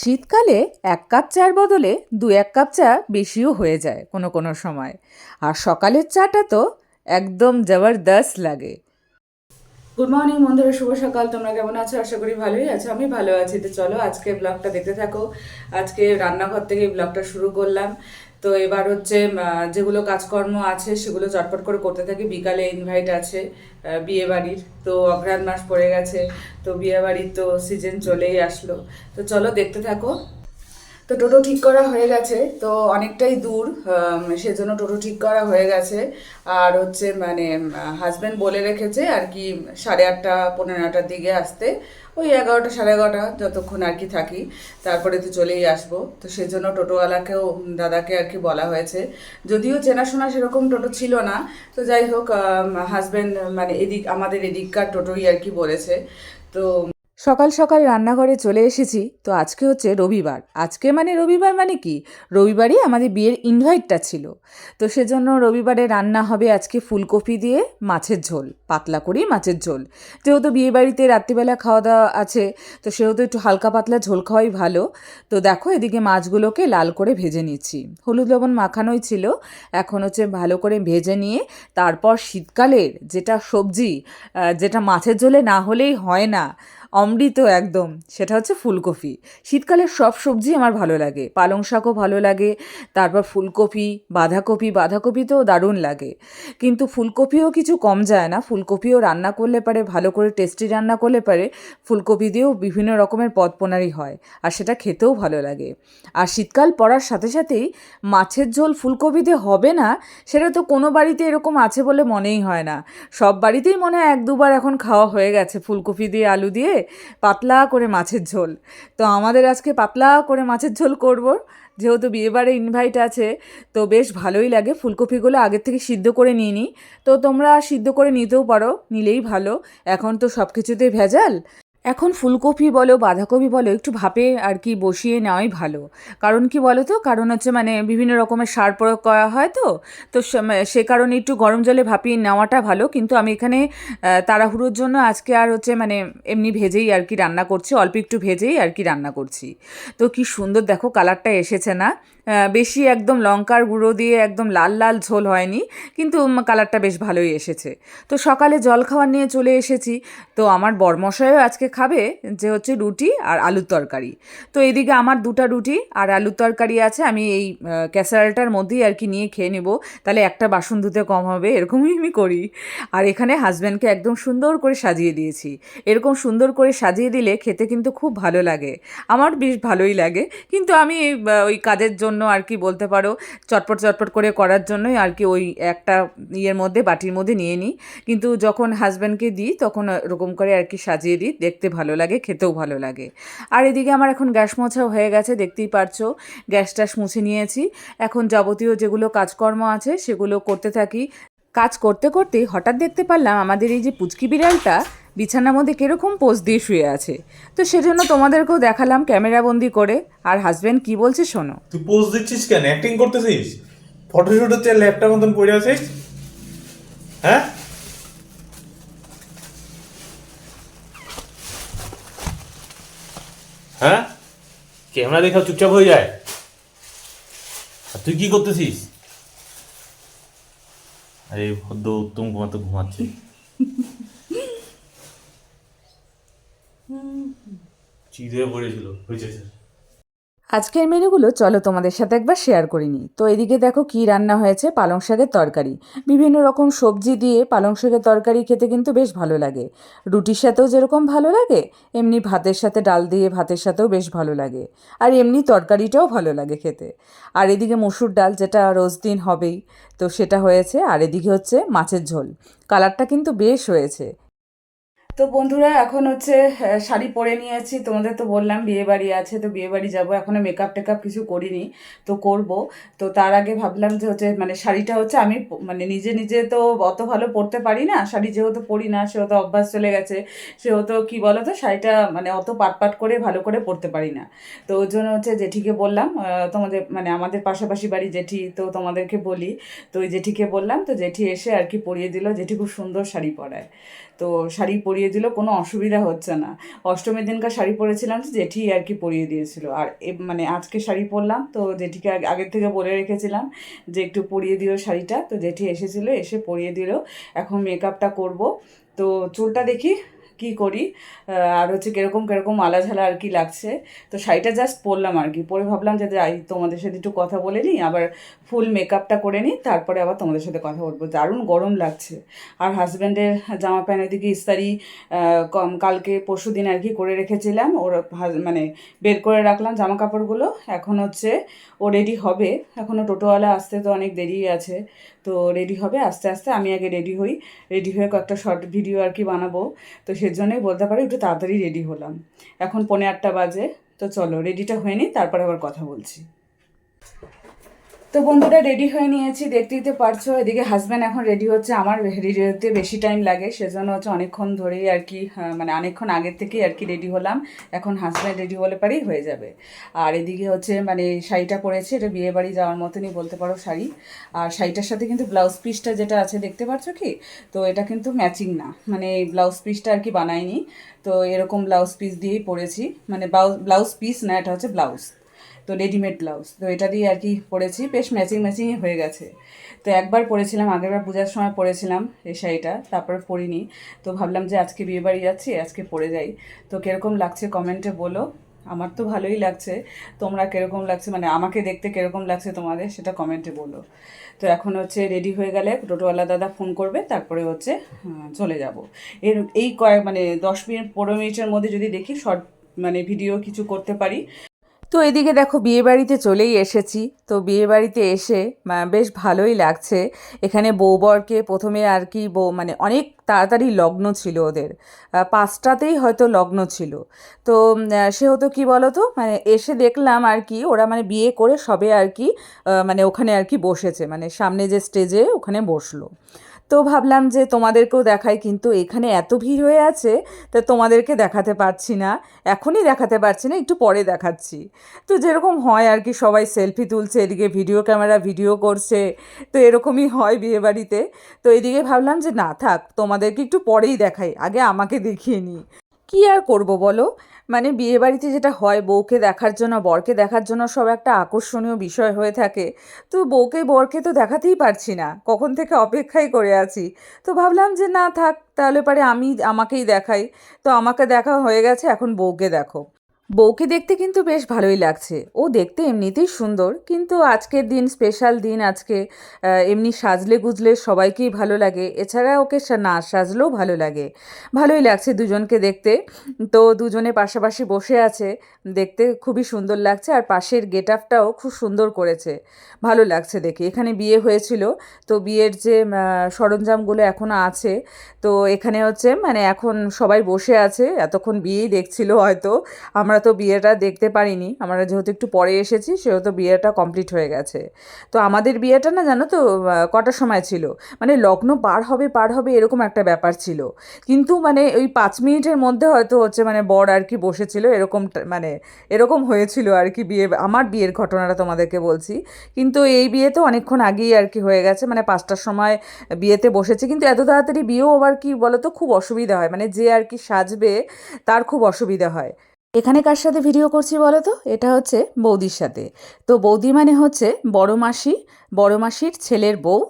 শীতকালে এক কাপ চার বদলে দু এক কাপ চা বেশিও হয়ে যায় কোনো কোনো সময়। আর সকালের চাটা তো একদম জবরদস্ত লাগে। গুড মর্নিং বন্ধুরা, শুভ সকাল। তোমরা কেমন আছো? আশা করি ভালোই আছো। আমি ভালো আছি। তো চলো আজকে ব্লগটা দেখতে থাকো। আজকে রান্নাঘর থেকে ব্লগটা শুরু করলাম। তো এবার হচ্ছে যেগুলো কাজকর্ম আছে সেগুলো চটপট করে করতে থাকি। বিকালে ইনভাইট আছে বিয়ে বাড়ির তো অগ্রাণ মাস পড়ে গেছে, তো বিয়ে বাড়ির তো সিজন চলেই আসলো। তো চলো দেখতে থাকো। তো টোটো ঠিক করা হয়ে গেছে, তো অনেকটাই দূর সেজন্য টোটো ঠিক করা হয়ে গেছে। আর হচ্ছে মানে হাজব্যান্ড বলে রেখেছে আর কি, সাড়ে আটটা, পনেরো নটার দিকে আসতে। ওই এগারোটা, সাড়ে এগারোটা যতক্ষণ আর কি থাকি, তারপরে তো চলেই আসব। তো সেজন্য টোটোওয়ালাকেও দাদাকে আর কি বলা হয়েছে। যদিও চেনাশোনা সেরকম টোটো ছিল না, তো যাই হোক হাজব্যান্ড মানে এদিক, আমাদের এদিককার টোটোই আর কি বলেছে। তো সকাল সকাল রান্নাঘরে চলে এসেছি, তো আজকে হচ্ছে রবিবার। আজকে মানে রবিবার মানে কি? রবিবারই আমাদের বিয়ের ইনভাইটটা ছিল। তো সেজন্য রবিবারে রান্না হবে আজকে ফুলকপি দিয়ে মাছের ঝোল, পাতলা করেই মাছের ঝোল। যেহেতু বিয়ে বাড়িতে রাত্রিবেলা খাওয়া দাওয়া আছে, তো সেহেতু একটু হালকা পাতলা ঝোল খাওয়াই ভালো। তো দেখো এদিকে মাছগুলোকে লাল করে ভেজে নিচ্ছি। হলুদ লবণ মাখানোই ছিল, এখন হচ্ছে ভালো করে ভেজে নিয়ে তারপর শীতকালের যেটা সবজি যেটা মাছের ঝোলে না হলেই হয় না অমৃত একদম, সেটা হচ্ছে ফুলকপি। শীতকালের সব সবজি আমার ভালো লাগে। পালং শাকও ভালো লাগে, তারপর ফুলকপি, বাঁধাকপি বাঁধাকপি তো দারুণ লাগে। কিন্তু ফুলকপিও কিছু কম যায় না। ফুলকপিও রান্না করলে পারে, ভালো করে টেস্টি রান্না করলে পারে, ফুলকপি দিয়েও বিভিন্ন রকমের পদপোনারি হয়, আর সেটা খেতেও ভালো লাগে। আর শীতকাল পড়ার সাথে সাথেই মাছের ঝোল ফুলকপিতে হবে না, সেটা তো কোনো বাড়িতে এরকম আছে বলে মনেই হয় না। সব বাড়িতেই মনে হয় এক দুবার এখন খাওয়া হয়ে গেছে, ফুলকপি দিয়ে, আলু দিয়ে পাতলা করে মাছের ঝোল। তো আমাদের আজকে পাতলা করে মাছের ঝোল করব। যেহেতু বিয়েবারে ইনভাইট আছে, তো বেশ ভালোই লাগে। ফুলকপিগুলো আগের থেকে সিদ্ধ করে নিয়ে নিই তো তোমরা সিদ্ধ করে নিতেও পারো, নিলেই ভালো। এখন তো সব কিছুতেই ভেজাল। এখন ফুলকপি বলো, বাঁধাকপি বলো, একটু ভাপে আর কি বসিয়ে নেওয়াই ভালো। কারণ কি বলো তো? কারণ হচ্ছে মানে বিভিন্ন রকমের সার প্রয়োগ করা হয় তো। তো সে- কারণে একটু গরম জলে ভাপিয়ে নেওয়াটা ভালো। কিন্তু আমি এখানে তাড়াহুড়োর জন্য আজকে আর হচ্ছে মানে এমনি ভেজেই আর কি রান্না করছি, অল্প একটু ভেজেই আর কি রান্না করছি। তো কি সুন্দর দেখো, কালারটা এসেছে না? বেশি একদম লঙ্কার গুঁড়ো দিয়ে একদম লাল লাল ঝোল হয়নি, কিন্তু কালারটা বেশ ভালোই এসেছে। তো সকালে জল খাবার নিয়ে চলে এসেছি। তো আমার বরমশাইও আজকে খাবে যে হচ্ছে রুটি আর আলুর তরকারি। তো এদিকে আমার দুটো রুটি আর আলুর তরকারি আছে, আমি এই ক্যাসারালটার মধ্যেই আর কি নিয়ে খেয়ে নেব। তাহলে একটা বাসন ধুতে কম হবে, এরকমই আমি করি। আর এখানে হাজব্যান্ডকে একদম সুন্দর করে সাজিয়ে দিয়েছি। এরকম সুন্দর করে সাজিয়ে দিলে খেতে কিন্তু খুব ভালো লাগে। আমার বেশ ভালোই লাগে। কিন্তু আমি ওই কাজের জন্য আর কি বলতে পারো, চটপট চটপট করে করার জন্যই আর কি ওই একটা ইয়ের মধ্যে, বাটির মধ্যে নিয়ে নিই। কিন্তু যখন হাজব্যান্ডকে দিই, তখন ওরকম করে আর কি সাজিয়ে দিই, দেখতে ভালো লাগে, খেতেও ভালো লাগে। আর এদিকে আমার এখন গ্যাস মোছাও হয়ে গেছে, দেখতেই পারছ, গ্যাস ট্যাস মুছে নিয়েছি। এখন যাবতীয় যেগুলো কাজকর্ম আছে, সেগুলো করতে থাকি। কাজ করতে করতে হঠাৎ দেখতে পারলাম, আমাদের এই যে পুচকি বিড়ালটা বিছানার মধ্যে কীরকম পোজ দিয়ে শুয়ে আছে? তো সেজন্য তোমাদেরকেও দেখালাম ক্যামেরাবন্দি করে। আর হাজব্যান্ড কি বলছে শোনো। তুই পোজ দিচ্ছিস কেন? অ্যাক্টিং করতেছিস? ফটোশুট হচ্ছে ল্যাপটপ মতন পড়ে আছিস? হ্যাঁ? হ্যাঁ? ক্যামেরা দেখা চুপচাপ হয়ে যায়। আর তুই কি করতেছিস? আরে ভদ্র, উত্তম কুমার তো ঘুমাচ্ছে। চিড়ে পড়েছিল আজকের মেনুগুলো চলো তোমাদের সাথে একবার শেয়ার করে নিই। তো এদিকে দেখো কি রান্না হয়েছে, পালং শাকের তরকারি। বিভিন্ন রকম সবজি দিয়ে পালং শাকের তরকারি খেতে কিন্তু বেশ ভালো লাগে। রুটির সাথেও যেরকম ভালো লাগে, এমনি ভাতের সাথে ডাল দিয়ে ভাতের সাথেও বেশ ভালো লাগে। আর এমনি তরকারিটাও ভালো লাগে খেতে। আর এদিকে মসুর ডাল, যেটা রোজ দিন হবেই, তো সেটা হয়েছে। আর এদিকে হচ্ছে মাছের ঝোল। কালারটা কিন্তু বেশ হয়েছে। তো বন্ধুরা, এখন হচ্ছে শাড়ি পরে নিয়েছি তোমাদের তো বললাম বিয়ে বাড়ি আছে, তো বিয়ে বাড়ি যাব। এখনও মেকআপ টেকআপ কিছু করিনি, তো করব। তো তার আগে ভাবলাম যে হচ্ছে মানে শাড়িটা হচ্ছে আমি মানে নিজে নিজে তো অত ভালো পরতে পারি না। শাড়ি যেহেতু পরি না, সেহেতু অভ্যাস চলে গেছে। সেহেতু কি বলো তো শাড়িটা মানে অত পাট পাট করে ভালো করে পরতে পারি না। তো ওই জন্য হচ্ছে জেঠিকে বললাম তোমাদের মানে আমাদের পাশাপাশি বাড়ি জেঠি, তো তোমাদেরকে বলি। তো ওই জেঠিকে বললাম, তো জেঠি এসে আর কি পরিয়ে দিল। জেঠি খুব সুন্দর শাড়ি পরায়। তো শাড়ি পরিয়ে দিল, কোনো অসুবিধা হচ্ছে না। অষ্টমীর দিনকার শাড়ি পরেছিলাম জেঠি আর কি পরিয়ে দিয়েছিল। আর মানে আজকে শাড়ি পরলাম, তো জেঠিকে আগের থেকে বলে রেখেছিলাম যে একটু পরিয়ে দিও শাড়িটা। তো জেঠি এসেছিল, এসে পরিয়ে দিল। এখন মেকআপটা করব। তো চুলটা দেখি। কি করি? আর হচ্ছে কীরকম কীরকম আলা ঝালা আর কি লাগছে? তো শাড়িটা জাস্ট পরলাম আর কি। পরে ভাবলাম যে, যাই, তোমাদের সাথে একটু কথা বলে নিই, আবার ফুল মেকআপটা করে নিই, তারপরে আবার তোমাদের সাথে কথা বলব। দারুণ গরম লাগছে। আর হাজব্যান্ডের জামা প্যান্ট ওইদিকে ইস্তারি কম, কালকে পরশু দিন আর কি করে রেখেছিলাম। ওর মানে বের করে রাখলাম জামা কাপড়গুলো এখন হচ্ছে ও রেডি হবে। এখনও টোটোওয়ালা আসতে তো অনেক দেরি আছে। তো রেডি হবে। আস্তে আস্তে আমি আগে রেডি হই। রেডি হয়ে কয়েকটা শর্ট ভিডিও আর কি বানাবো। তো সেজন্যই বলতে পারি একটু তাড়াতাড়ি রেডি হলাম। এখন পনেরো আটটা বাজে। তো চলো রেডিটা হয়ে নিই, তারপরে আবার কথা বলছি। তো বন্ধুরা রেডি হয়ে নিয়েছি দেখতেই পারছ। এদিকে হাজব্যান্ড এখন রেডি হচ্ছে, আমার রেডি হতে বেশি টাইম লাগে, সেজন্য হচ্ছে অনেকক্ষণ ধরেই আর কি মানে অনেকক্ষণ আগের থেকেই আর কি রেডি হলাম। এখন হাজব্যান্ড রেডি হলে পারেই হয়ে যাবে। আর এদিকে হচ্ছে মানে শাড়িটা পরেছি, এটা বিয়ে বাড়ি যাওয়ার মতনই বলতে পারো শাড়ি। আর শাড়িটার সাথে কিন্তু ব্লাউজ পিসটা যেটা আছে, দেখতে পাচ্ছ কি? তো এটা কিন্তু ম্যাচিং না মানে ব্লাউজ পিসটা আর কি বানায়নি তো এরকম ব্লাউজ পিস দিয়েই পরেছি মানে ব্লাউজ পিস না, এটা হচ্ছে ব্লাউজ তো রেডিমেড ব্লাউজ তো এটা দিয়ে আর কি পরেছি, বেশ ম্যাচিং ম্যাচিংই হয়ে গেছে। তো একবার পরেছিলাম, আগেরবার পূজার সময় পরেছিলাম এই শাড়িটা, তারপরে পরিনি। তো ভাবলাম যে আজকে বিয়ে বাড়ি যাচ্ছি, আজকে পরে যাই। তো কীরকম লাগছে কমেন্টে বলো। আমার তো ভালোই লাগছে। তোমরা কীরকম লাগছে মানে আমাকে দেখতে কীরকম লাগছে তোমাদের, সেটা কমেন্টে বলো। তো এখন হচ্ছে রেডি হয়ে গেলে টোটোওয়ালা দাদা ফোন করবে, তারপরে হচ্ছে চলে যাব। এর, এই কয়েক মানে দশ মিনিট, পনেরো মিনিটের মধ্যে যদি দেখি শর্ট মানে ভিডিও কিছু করতে পারি। তো এদিকে দেখো বিয়েবাড়িতে চলেই এসেছি। তো বিয়েবাড়িতে এসে বেশ ভালোই লাগছে। এখানে বউবরকে প্রথমে আর কি বউ মানে অনেক তাড়াতাড়ি লগ্ন ছিল ওদের। পাঁচটাতেই হয়তো লগ্ন ছিল। তো আহ, সেহেতু কি বলো তো মানে এসে দেখলাম আর কি ওরা মানে বিয়ে করে সবে আর কি মানে ওখানে আর কি বসেছে। মানে সামনে যে স্টেজে ওখানে বসল। তো ভাবলাম যে তোমাদেরকেও দেখাই, কিন্তু এখানে এত ভিড় হয়ে আছে, তা তোমাদেরকে দেখাতে পারছি না। এখনই দেখাতে পারছি না, একটু পরে দেখাচ্ছি। তো যেরকম হয় আর কি, সবাই সেলফি তুলছে, এদিকে ভিডিও ক্যামেরা ভিডিও করছে, তো এরকমই হয় বিয়েবাড়িতে। তো এদিকে ভাবলাম যে না থাক, তোমাদেরকে একটু পরেই দেখাই, আগে আমাকে দেখিয়ে নিই। কী আর করব বলো? মানে বিয়েবাড়িতে যেটা হয়, বউকে দেখার জন্য, বরকে দেখার জন্য সব একটা আকর্ষণীয় বিষয় হয়ে থাকে। তো বউকে, বরকে তো দেখাতেই পারছি না। কখন থেকে অপেক্ষাই করে আছি। তো ভাবলাম যে না থাক, তাহলে পারে আমি আমাকেই দেখাই। তো আমাকে দেখা হয়ে গেছে, এখন বউকে দেখো। বউকে দেখতে কিন্তু বেশ ভালোই লাগছে। ও দেখতে এমনিতেই সুন্দর, কিন্তু আজকের দিন স্পেশাল দিন আজকে এমনি সাজলে গুজলে সবাইকেই ভালো লাগে। এছাড়া ওকে না সাজলেও ভালো লাগে। ভালোই লাগছে দুজনকে দেখতে। তো দুজনে পাশাপাশি বসে আছে। দেখতে খুবই সুন্দর লাগছে আর পাশের গেট আপটাও খুব সুন্দর করেছে। ভালো লাগছে দেখে। এখানে বিয়ে হয়েছিল। তো বিয়ের যে সরঞ্জামগুলো এখনও আছে। তো এখানে হচ্ছে মানে এখন সবাই বসে আছে। এতক্ষণ বিয়েই দেখছিল হয়তো। আমরা তো বিয়েটা দেখতে পারিনি। আমরা যেহেতু একটু পরে এসেছি, সেহেতু বিয়েটা কমপ্লিট হয়ে গেছে। তো আমাদের বিয়েটা না জানো তো কটার সময় ছিল? মানে লগ্ন পার হবে পার হবে এরকম একটা ব্যাপার ছিল। কিন্তু মানে ওই পাঁচ মিনিটের মধ্যে হয়তো হচ্ছে মানে বর আর কি বসেছিল, এরকম মানে এরকম হয়েছিল আর কি বিয়ে, আমার বিয়ের ঘটনাটা তোমাদেরকে বলছি। কিন্তু এই বিয়ে তো অনেকক্ষণ আগেই আর কি হয়ে গেছে মানে পাঁচটার সময় বিয়েতে বসেছে। কিন্তু এত তাড়াতাড়ি বিয়েও আবার কি বলতো, খুব অসুবিধা হয়। মানে যে আর কি সাজবে, তার খুব অসুবিধা হয়। এখানে কার সাথে ভিডিও করছি বলো তো এটা হচ্ছে বৌদির সাথে। তো বৌদি মানে হচ্ছে বড় মাসি, বড় মাসির ছেলের বউ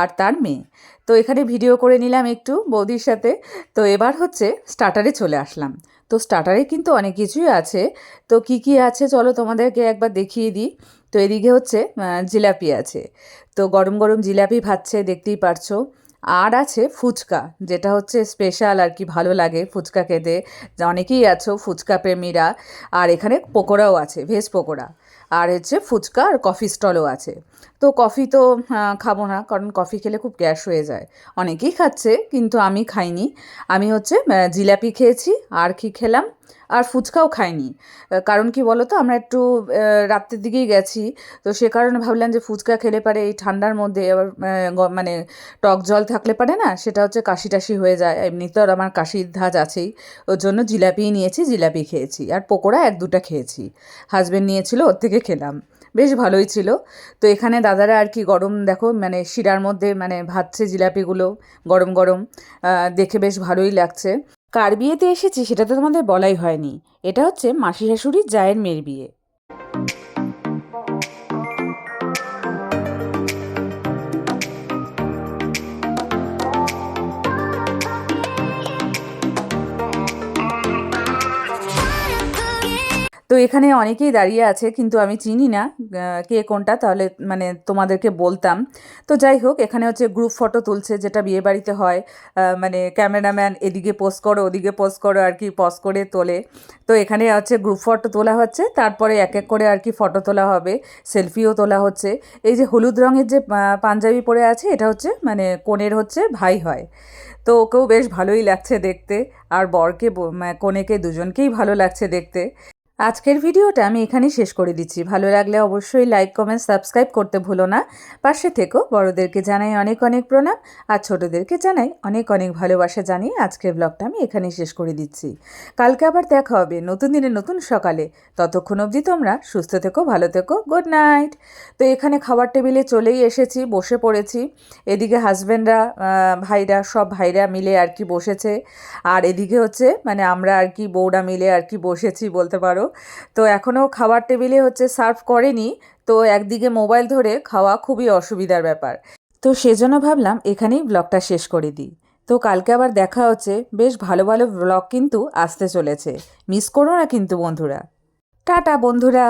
আর তার মেয়ে। তো এখানে ভিডিও করে নিলাম একটু বৌদির সাথে। তো এবার হচ্ছে স্টার্টারে চলে আসলাম। তো স্টার্টারে কিন্তু অনেক কিছুই আছে। তো কি কি আছে চলো তোমাদেরকে একবার দেখিয়ে দিই। তো এদিকে হচ্ছে জিলাপি আছে। তো গরম গরম জিলাপি ভাজছে, দেখতেই পারছ। আর আছে ফুচকা, যেটা হচ্ছে স্পেশাল আর কি, ভালো লাগে ফুচকা খেতে। অনেকেই আছো ফুচকা প্রেমীরা, আর এখানে পকোড়াও আছে ভেজ পকোড়া। আর হচ্ছে ফুচকা আর কফি স্টলও আছে। তো কফি তো খাব না, কারণ কফি খেলে খুব গ্যাস হয়ে যায়। অনেকেই খাচ্ছে, কিন্তু আমি খাইনি। আমি হচ্ছে জিলাপি খেয়েছি, আর কি খেলাম? আর ফুচকাও খাইনি। কারণ কি বলো তো আমরা একটু রাত্রের দিকেই গেছি। তো সে কারণে ভাবলাম যে ফুচকা খেলে পারে এই ঠান্ডার মধ্যে আবার মানে টক জল থাকলে পারে না, সেটা হচ্ছে কাশি টাশি হয়ে যায়। এমনিতে আর আমার কাশির ধাজ আছেই। ওর জন্য জিলাপিই নিয়েছি, জিলাপি খেয়েছি। আর পকোড়া এক দুটা খেয়েছি। হাজব্যান্ড নিয়েছিল, ওর থেকে খেলাম। বেশ ভালোই ছিল। তো এখানে দাদারা আর কি গরম, দেখো মানে শিরার মধ্যে মানে ভাজছে জিলাপিগুলো গরম গরম দেখে বেশ ভালোই লাগছে। কার বিয়েতে এসেছি সেটা তো তোমাদের বলাই হয়নি। এটা হচ্ছে মাসি শাশুড়ি জায়ের মেয়ের বিয়ে। তো এখানে অনেকেই দাঁড়িয়ে আছে, কিন্তু আমি চিনি না কে কোনটা, তাহলে মানে তোমাদেরকে বলতাম। তো যাই হোক, এখানে হচ্ছে গ্রুপ ফটো তুলছে, যেটা বিয়ে বাড়িতে হয়। মানে ক্যামেরাম্যান এদিকে পোস্ট করো, ওদিকে পোস্ট করো, আর কি পজ করে তোলে। তো এখানে হচ্ছে গ্রুপ ফটো তোলা হচ্ছে, তারপরে এক এক করে আর কি ফটো তোলা হবে সেলফিও তোলা হচ্ছে। এই যে হলুদ রঙের যে পাঞ্জাবি পরে আছে, এটা হচ্ছে মানে কনের হচ্ছে ভাই হয়। তো ওকেও বেশ ভালোই লাগছে দেখতে, আর বরকে মানে কনেকে দুজনকেই ভালো লাগছে দেখতে। আজকের ভিডিওটা আমি এখানেই শেষ করে দিচ্ছি। ভালো লাগলে অবশ্যই লাইক কমেন্ট সাবস্ক্রাইব করতে ভুলো না। পাশে থেকো। বড়োদেরকে জানাই অনেক অনেক প্রণাম। আর ছোটোদেরকে জানাই অনেক অনেক ভালোবাসা জানিয়ে আজকের ব্লগটা আমি এখানেই শেষ করে দিচ্ছি। কালকে আবার দেখা হবে নতুন দিনে নতুন সকালে। ততক্ষণ অবধি তোমরা সুস্থ থেকো, ভালো থেকো গুড নাইট তো এখানে খাবার টেবিলে চলেই এসেছি, বসে পড়েছি। এদিকে হাজব্যান্ডরা ভাইরা, সব ভাইরা মিলে আর কি বসেছে। আর এদিকে হচ্ছে মানে আমরা আর কি বউরা মিলে আর কি বসেছি বলতে পারো। তো এখনও খাবার টেবিলে হচ্ছে সার্ভ করেনি, তো একদিকে মোবাইল ধরে খাওয়া খুবই অসুবিধার ব্যাপার। তো সেজন্য ভাবলাম এখানেই ব্লগটা শেষ করে দিই। তো কালকে আবার দেখা হচ্ছে, বেশ ভালো ভালো ব্লগ কিন্তু আসতে চলেছে। মিস করো না কিন্তু বন্ধুরা। টাটা বন্ধুরা।